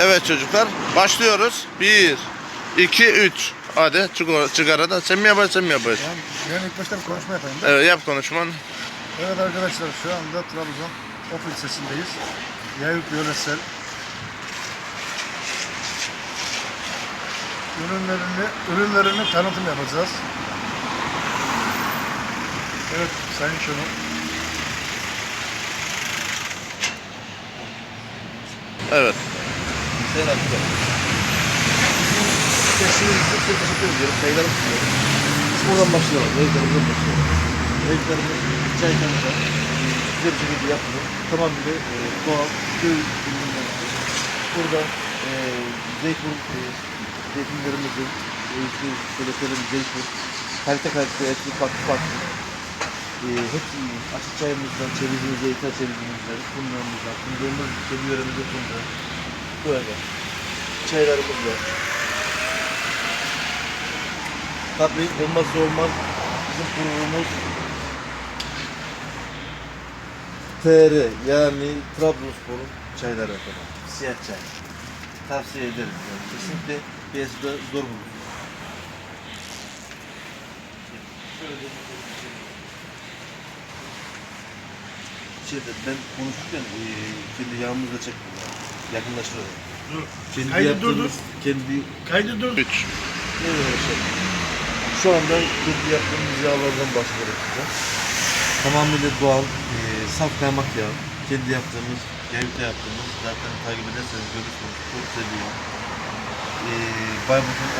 Evet çocuklar başlıyoruz. 1, 2, 3. Hadi çık, o- çık arada. Sen mi yaparsın sen mi yaparsın? Ben, ben ilk başta bir konuşma yapayım. da. Evet yap konuşmanı. Evet arkadaşlar şu anda Trabzon Of ilçesindeyiz. Yayık yöresel ürünlerini, ürünlerini tanıtım yapacağız. Evet Sayın Şenol. Evet. Sayın Abdülhamid. Kesinlikle size teşekkür ediyorum. Sayılarım sunuyorum. Biz buradan başlayalım. Evlerimizden başlayalım. Evlerimiz çay kanıda güzel bir şekilde yapılır. Tamamıyla e, doğal köy ürünleri. Burada e, zeytin, e, zeytinlerimizin e, işte söyleyeyim zeytin, kalite kalite etli farklı farklı. E, hepsi açık çayımızdan, çevizimiz, zeytin çevizimizden, fındığımızdan, fındığımız kendi yöremizde fındığı. Böyle. Çaylarımız var. Tabii olmazsa olmaz bizim kurumumuz TR yani Trabzonspor'un çayları efendim. Siyah çay. Tavsiye ederim yani. Kesinlikle piyasada zor bulunur. Şeyde ben konuşurken e, kendi yağımızla çektim. Yakınlaştırıyorum. Kendi Kaydı yaptığımız, kendi Kaydı dur. 3. Evet, şey. Şu anda kendi yaptığımız yağlardan bahsediyoruz size. Tamamıyla doğal, e, saf kaymak yağı. Kendi yaptığımız, yayıkta yaptığımız zaten takip ederseniz görürsünüz. Çok yağ. E, Bayburt'un